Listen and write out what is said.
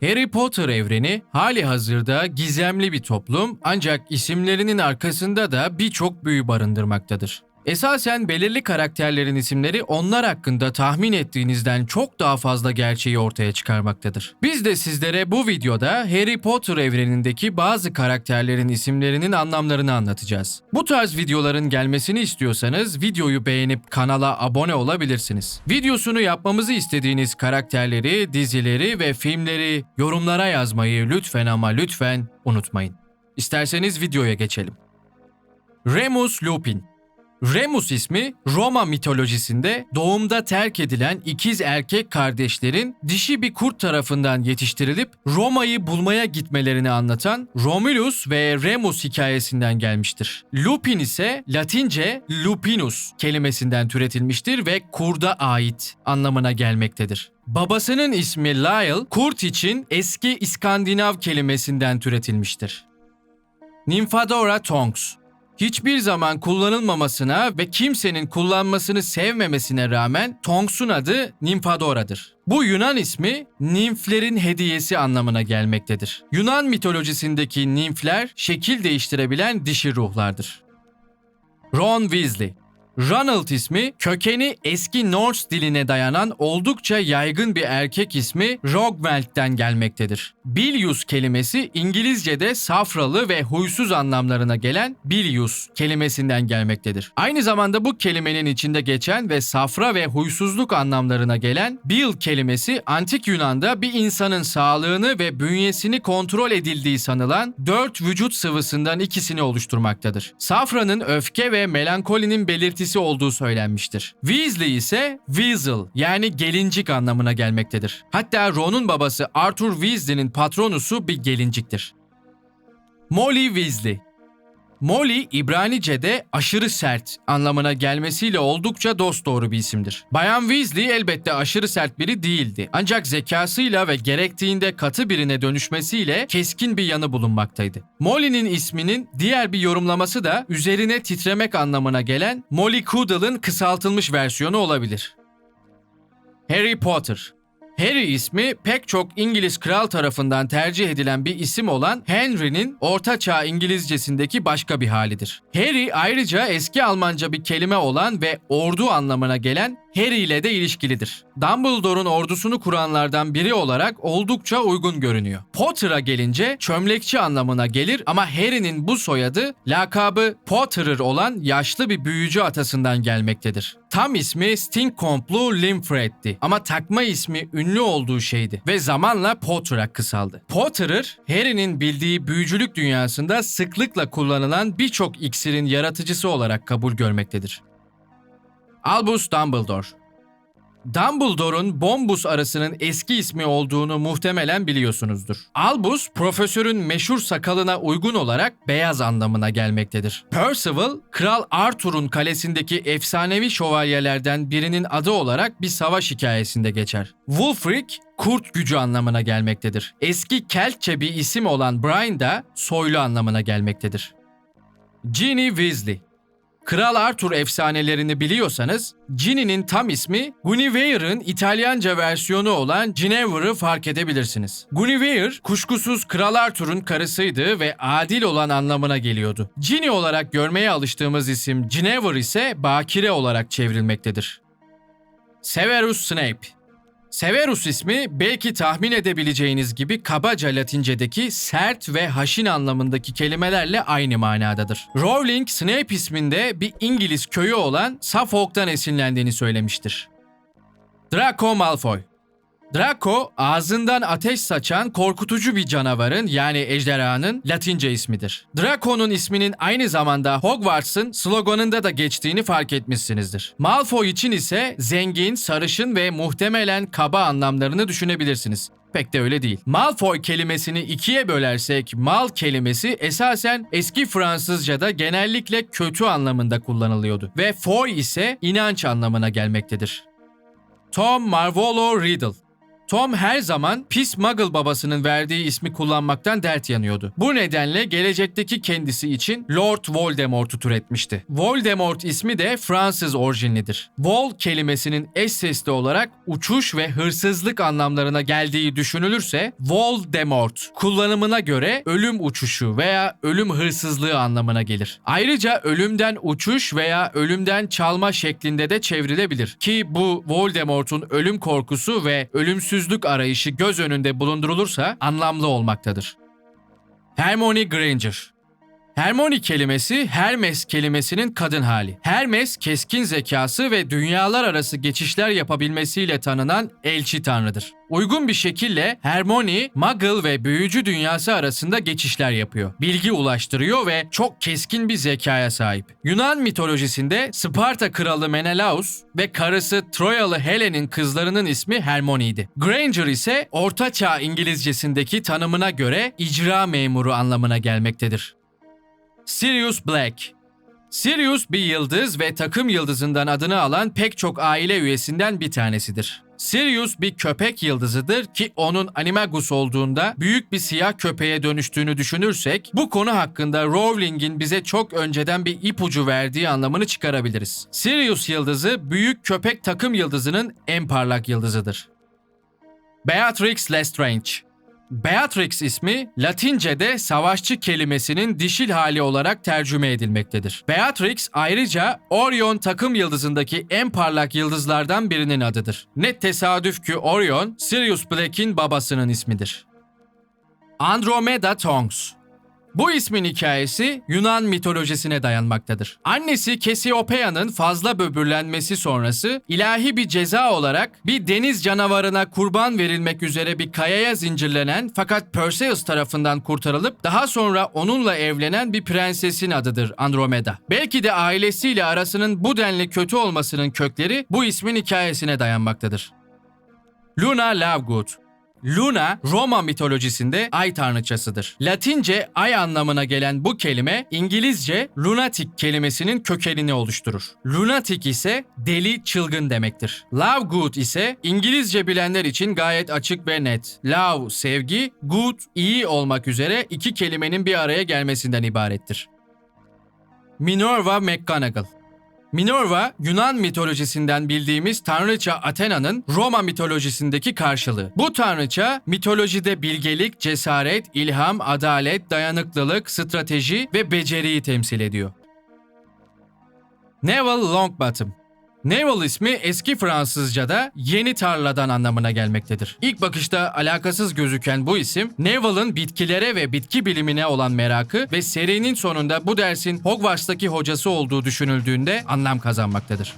Harry Potter evreni hali hazırda gizemli bir toplum ancak isimlerinin arkasında da birçok büyü barındırmaktadır. Esasen belirli karakterlerin isimleri onlar hakkında tahmin ettiğinizden çok daha fazla gerçeği ortaya çıkarmaktadır. Biz de sizlere bu videoda Harry Potter evrenindeki bazı karakterlerin isimlerinin anlamlarını anlatacağız. Bu tarz videoların gelmesini istiyorsanız videoyu beğenip kanala abone olabilirsiniz. Videosunu yapmamızı istediğiniz karakterleri, dizileri ve filmleri yorumlara yazmayı lütfen ama lütfen unutmayın. İsterseniz videoya geçelim. Remus Lupin Remus ismi Roma mitolojisinde doğumda terk edilen ikiz erkek kardeşlerin dişi bir kurt tarafından yetiştirilip Roma'yı bulmaya gitmelerini anlatan Romulus ve Remus hikayesinden gelmiştir. Lupin ise Latince lupinus kelimesinden türetilmiştir ve kurda ait anlamına gelmektedir. Babasının ismi Lyle, kurt için eski İskandinav kelimesinden türetilmiştir. Nymphadora Tonks Hiçbir zaman kullanılmamasına ve kimsenin kullanmasını sevmemesine rağmen Tonks'un adı Nymphadora'dır. Bu Yunan ismi nimflerin hediyesi anlamına gelmektedir. Yunan mitolojisindeki nimfler şekil değiştirebilen dişi ruhlardır. Ron Weasley Ronald ismi kökeni eski Norse diline dayanan oldukça yaygın bir erkek ismi Rogvelt'ten gelmektedir. Bilius kelimesi İngilizce'de safralı ve huysuz anlamlarına gelen Bilius kelimesinden gelmektedir. Aynı zamanda bu kelimenin içinde geçen ve safra ve huysuzluk anlamlarına gelen Bil kelimesi antik Yunan'da bir insanın sağlığını ve bünyesini kontrol edildiği sanılan dört vücut sıvısından ikisini oluşturmaktadır. Safranın öfke ve melankolinin belirtisi olduğu söylenmiştir. Weasley ise Weasel yani gelincik anlamına gelmektedir. Hatta Ron'un babası Arthur Weasley'nin patronusu bir gelinciktir. Molly Weasley Molly İbranice'de aşırı sert anlamına gelmesiyle oldukça dosdoğru bir isimdir. Bayan Weasley elbette aşırı sert biri değildi. Ancak zekasıyla ve gerektiğinde katı birine dönüşmesiyle keskin bir yanı bulunmaktaydı. Molly'nin isminin diğer bir yorumlaması da üzerine titremek anlamına gelen Molly Coodle'ın kısaltılmış versiyonu olabilir. Harry Potter Harry ismi pek çok İngiliz kral tarafından tercih edilen bir isim olan Henry'nin Orta Çağ İngilizcesindeki başka bir halidir. Harry ayrıca eski Almanca bir kelime olan ve ordu anlamına gelen Harry ile de ilişkilidir. Dumbledore'un ordusunu kuranlardan biri olarak oldukça uygun görünüyor. Potter'a gelince çömlekçi anlamına gelir ama Harry'nin bu soyadı lakabı Potterer olan yaşlı bir büyücü atasından gelmektedir. Tam ismi Stinkcomplu Limfred'di ama takma ismi ünlü olduğu şeydi ve zamanla Potter'a kısaldı. Potterer, Harry'nin bildiği büyücülük dünyasında sıklıkla kullanılan birçok iksirin yaratıcısı olarak kabul görmektedir. Albus Dumbledore Dumbledore'un Bombus arasının eski ismi olduğunu muhtemelen biliyorsunuzdur. Albus, profesörün meşhur sakalına uygun olarak beyaz anlamına gelmektedir. Percival, Kral Arthur'un kalesindeki efsanevi şövalyelerden birinin adı olarak bir savaş hikayesinde geçer. Wulfric, kurt gücü anlamına gelmektedir. Eski Keltçe bir isim olan Brian da soylu anlamına gelmektedir. Ginny Weasley Kral Arthur efsanelerini biliyorsanız Ginny'nin tam ismi Guinevere'ın İtalyanca versiyonu olan Ginevere'ı fark edebilirsiniz. Guinevere kuşkusuz Kral Arthur'un karısıydı ve adil olan anlamına geliyordu. Ginny olarak görmeye alıştığımız isim Ginevere ise bakire olarak çevrilmektedir. Severus Snape Severus ismi belki tahmin edebileceğiniz gibi kabaca Latincedeki sert ve haşin anlamındaki kelimelerle aynı manadadır. Rowling Snape isminde bir İngiliz köyü olan Suffolk'tan esinlendiğini söylemiştir. Draco Malfoy Draco, ağzından ateş saçan korkutucu bir canavarın yani ejderhanın Latince ismidir. Draco'nun isminin aynı zamanda Hogwarts'ın sloganında da geçtiğini fark etmişsinizdir. Malfoy için ise zengin, sarışın ve muhtemelen kaba anlamlarını düşünebilirsiniz. Pek de öyle değil. Malfoy kelimesini ikiye bölersek mal kelimesi esasen eski Fransızca'da genellikle kötü anlamında kullanılıyordu ve foy ise inanç anlamına gelmektedir. Tom Marvolo Riddle Tom her zaman pis Muggle babasının verdiği ismi kullanmaktan dert yanıyordu. Bu nedenle gelecekteki kendisi için Lord Voldemort'u türetmişti. Voldemort ismi de Fransız orijinlidir. Vol kelimesinin eş sesli olarak uçuş ve hırsızlık anlamlarına geldiği düşünülürse Voldemort kullanımına göre ölüm uçuşu veya ölüm hırsızlığı anlamına gelir. Ayrıca ölümden uçuş veya ölümden çalma şeklinde de çevrilebilir ki bu Voldemort'un ölüm korkusu ve ölümsüzlük arayışı göz önünde bulundurulursa anlamlı olmaktadır. Hermione Granger Hermione kelimesi Hermes kelimesinin kadın hali. Hermes keskin zekası ve dünyalar arası geçişler yapabilmesiyle tanınan elçi tanrıdır. Uygun bir şekilde Hermione, Muggle ve büyücü dünyası arasında geçişler yapıyor. Bilgi ulaştırıyor ve çok keskin bir zekaya sahip. Yunan mitolojisinde Sparta kralı Menelaus ve karısı Troyalı Helen'in kızlarının ismi Hermione'ydi. Granger ise Orta Çağ İngilizcesindeki tanımına göre icra memuru anlamına gelmektedir. Sirius Black Sirius bir yıldız ve takım yıldızından adını alan pek çok aile üyesinden bir tanesidir. Sirius bir köpek yıldızıdır ki onun Animagus olduğunda büyük bir siyah köpeğe dönüştüğünü düşünürsek bu konu hakkında Rowling'in bize çok önceden bir ipucu verdiği anlamını çıkarabiliriz. Sirius yıldızı büyük köpek takım yıldızının en parlak yıldızıdır. Beatrix Lestrange Beatrix ismi Latince'de savaşçı kelimesinin dişil hali olarak tercüme edilmektedir. Beatrix ayrıca Orion takım yıldızındaki en parlak yıldızlardan birinin adıdır. Ne tesadüf ki Orion, Sirius Black'in babasının ismidir. Andromeda Tonks bu ismin hikayesi Yunan mitolojisine dayanmaktadır. Annesi Kesiopeia'nın fazla böbürlenmesi sonrası ilahi bir ceza olarak bir deniz canavarına kurban verilmek üzere bir kayaya zincirlenen fakat Perseus tarafından kurtarılıp daha sonra onunla evlenen bir prensesin adıdır Andromeda. Belki de ailesiyle arasının bu denli kötü olmasının kökleri bu ismin hikayesine dayanmaktadır. Luna Lovegood Luna, Roma mitolojisinde ay tanrıçasıdır. Latince ay anlamına gelen bu kelime İngilizce lunatic kelimesinin kökenini oluşturur. Lunatic ise deli, çılgın demektir. Love good ise İngilizce bilenler için gayet açık ve net. Love sevgi, good iyi olmak üzere iki kelimenin bir araya gelmesinden ibarettir. Minerva McGonagall Minerva, Yunan mitolojisinden bildiğimiz tanrıça Athena'nın Roma mitolojisindeki karşılığı. Bu tanrıça mitolojide bilgelik, cesaret, ilham, adalet, dayanıklılık, strateji ve beceriyi temsil ediyor. Neville Longbottom Neville ismi eski Fransızca'da yeni tarladan anlamına gelmektedir. İlk bakışta alakasız gözüken bu isim, Neville'ın bitkilere ve bitki bilimine olan merakı ve serinin sonunda bu dersin Hogwarts'taki hocası olduğu düşünüldüğünde anlam kazanmaktadır.